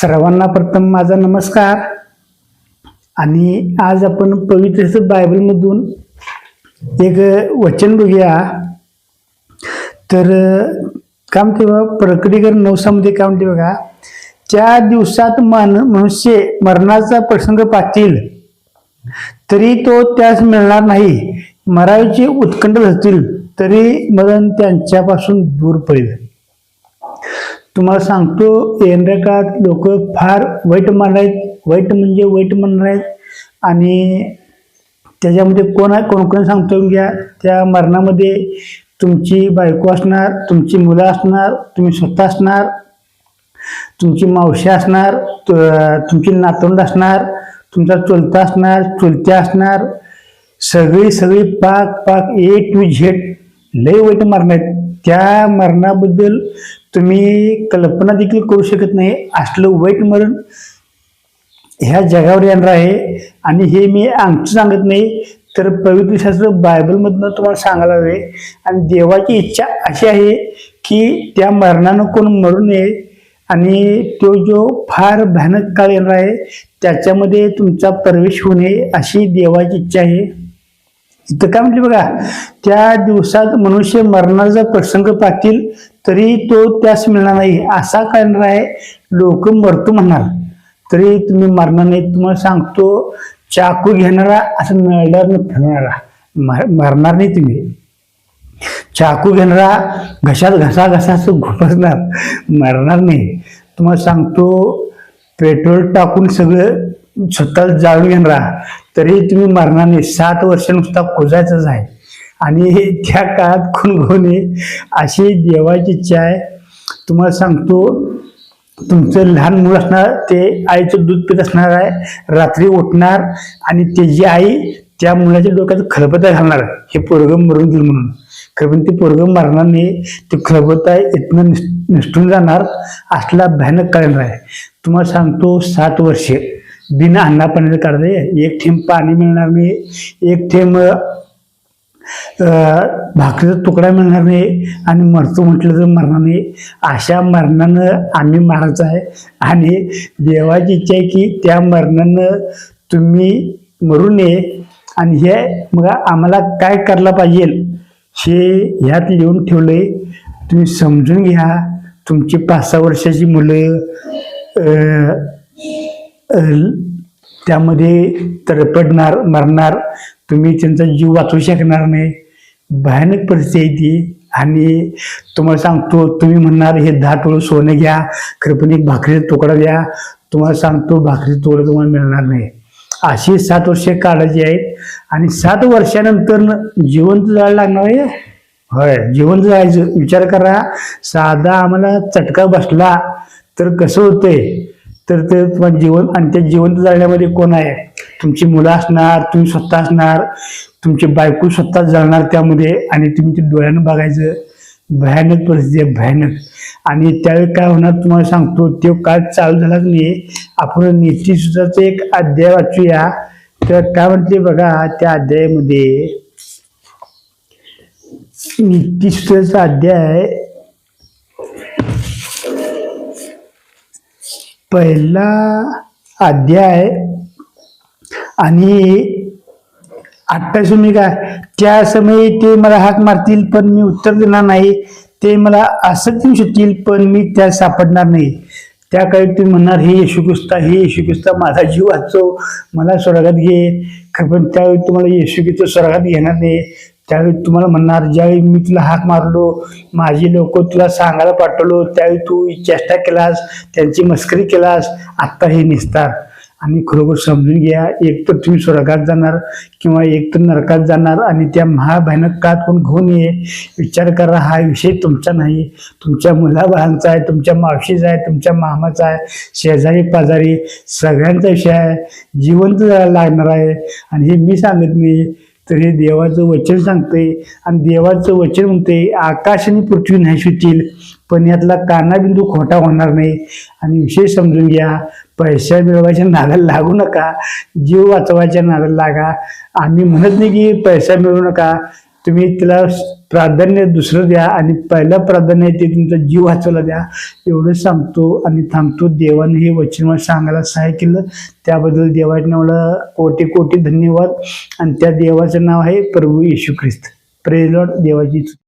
सर्वांना प्रथम माझा नमस्कार. आणि आज आपण पवित्र बायबलमधून एक वचन बघूया. तर काम तेव्हा प्रकटीकरण नवसामध्ये काम म्हणते बघा. त्या दिवसात मन मनुष्य मरणाचा प्रसंग पाहतील तरी तो त्यास मिळणार नाही. मरावीचे उत्कंठ असतील तरी मरण त्यांच्यापासून दूर पडेल. तुम्हाला सांगतो येणाऱ्या काळात लोक फार वाईट म्हणणार आहेत. वाईट म्हणजे वाईट म्हणणार आहेत. आणि त्याच्यामध्ये कोण आहे? कोण कोण सांगतो घ्या त्या मरणामध्ये तुमची बायको असणार तुमची मुलं असणार तुम्ही स्वतः असणार तुमची मावशी असणार तु- तुमची नातवंड असणार तुमचा चुलता असणार चुलत्या असणार सगळी सगळी पाक पाक ए टू झेड लय वाईट मरण आहेत. त्या मरणाबद्दल तुम्ही कल्पना देखील करू शकत नाही. असलं वाईट मरण ह्या जगावर येणार आहे. आणि हे मी आमचं सांगत नाही तर पवित्र शास्त्र बायबलमधनं तुम्हाला सांगायला हवे. आणि देवाची इच्छा अशी आहे की त्या मरणानं कोण मरू नये. आणि तो जो फार भयानक काळ येणार आहे त्याच्यामध्ये तुमचा प्रवेश होऊ नये अशी देवाची इच्छा आहे. इथं काय म्हटलं बघा त्या दिवसात मनुष्य मरणाचा प्रसंग पाहतील तरी तो त्यास मिळणार नाही. असा करणार आहे लोक मरतो म्हणणार तरी तुम्ही मरणार नाही. तुम्हाला सांगतो चाकू घेणारा असं नळणार फिरणारा. मरणार नाही तुम्ही. चाकू घेणारा घशात घसा घसा असं घुपसणार मरणार नाही. तुम्हाला सांगतो पेट्रोल टाकून सगळं स्वतःला जाळून घेणारा. तरी तुम्ही मरणार नाही. सात वर्ष नुसता खोजायचंच आहे. आणि त्या काळात खुणगुणे नये अशी देवाची इच्छा आहे. तुम्हाला सांगतो तुमचं लहान मुलं असणार ते आईचं दूध पित असणार आहे. रात्री उठणार आणि त्याची आई त्या मुलाच्या डोक्यात खलबत्ता घालणार हे पोरगं मरून गेलं म्हणून. खरं पण ते पोरगं मारणार नाही. ते खलबत्ता इथनं निस जाणार. असला भयानक कळणार आहे. तुम्हाला सांगतो सात वर्षे. बिना अन्ना काढले एक थेंब पाणी मिळणार नाही. एक थेंब भाकरीचा तुकडा मिळणार नाही आणि मरतो म्हटलं तर मरणार नाही अशा मरणानं आम्ही मारायचं आहे. आणि देवाची इच्छा आहे की त्या मरणानं तुम्ही मरू नये. आणि हे मग आम्हाला काय करायला पाहिजे हे ह्यात लिहून ठेवलंय. तुम्ही समजून घ्या. तुमची पाच सहा वर्षाची मुलं त्यामध्ये तडपडणार मरणार. तुम्ही त्यांचा जीव वाचवू शकणार नाही. भयानक परिस्थिती आहे ती. आणि तुम्हाला सांगतो तुम्ही म्हणणार हे दहा टोळं सोनं घ्या. खरं पण एक भाकरीचा तुकडा द्या. तुम्हाला सांगतो भाकरीचं तुकडा तुम्हाला मिळणार नाही. अशी सात वर्षे काढायची आहेत. आणि सात वर्षानंतर जिवंत जायला लागणार आहे. होय जिवंत जायचं. विचार करा. साधा आम्हाला चटका बसला तर कसं होतंय? तर ते तुम्हाला जीवन आणि त्या जिवंत जाळण्यामध्ये कोण आहे? तुमची मुलं असणार तुम्ही स्वतः असणार तुमची बायको स्वतः जळणार त्यामध्ये आणि तुम्ही ते डोळ्यानं बघायचं. भयानक परिस्थिती आहे भयानक. आणि त्यावेळी काय होणार तुम्हाला सांगतो तो काळ चालू झालाच नाही आपण नीतीसुद्धाचं एक अध्याय वाचूया. तर काय म्हणते बघा त्या अध्यायामध्ये नीतीसुद्धाचा अध्याय पहिला अध्याय आणि अठ्ठावीस मी काय त्या समयी ते मला हाक मारतील पण मी उत्तर देणार नाही. ते मला असं येऊ शकतील पण मी त्या सापडणार नाही. त्या काळी तुम्ही म्हणणार हे येशू ख्रिस्ता हे येशू ख्रिस्ता माझा जीव वाचव मला स्वर्गात घे. पण त्यावेळी तुम्हाला येशू ख्रिस्त स्वर्गात घेणार नाही. त्यावेळी तुम्हाला म्हणणार ज्यावेळी मी तुला हाक मारलो माझी लोक तुला सांगायला पाठवलो त्यावेळी तू चेष्टा केलास त्यांची मस्करी केलास आत्ता हे निसतात आणि खरोखर समजून घ्या एक तर तुम्ही स्वर्गात जाणार किंवा एक तर नरकात जाणार आणि त्या महाभयानक काळात कोण घेऊन ये विचार करा हा विषय तुमचा नाही. तुमच्या मुलाबाळांचा आहे तुमच्या मावशीचा आहे तुमच्या मामाचा आहे शेजारी पाजारी सगळ्यांचा विषय आहे. जिवंत लागणार आहे. आणि हे मी सांगत नाही तर हे देवाचं वचन सांगते आणि देवाचं वचन म्हणते आकाश आणि पृथ्वी नाही शिवतील पण यातला कानाबिंदू खोटा होणार नाही. आणि विषय समजून घ्या पैसा मिळवायच्या नादाला लागू नका जीव वाचवायच्या नादाला लागा. आम्ही म्हणत नाही की पैसा मिळवू नका तुम्ही तिला प्राधान्य दुसरं द्या आणि पहिलं प्राधान्य आहे ते तुमचा जीव वाचवला द्या. एवढं सांगतो आणि थांबतो. देवाने हे वचन मला सांगायला सहाय्य केलं. त्याबद्दल देवाचे मला कोटी कोटी धन्यवाद. आणि त्या देवाचं नाव आहे प्रभू येशू ख्रिस्त. प्रेज देवाची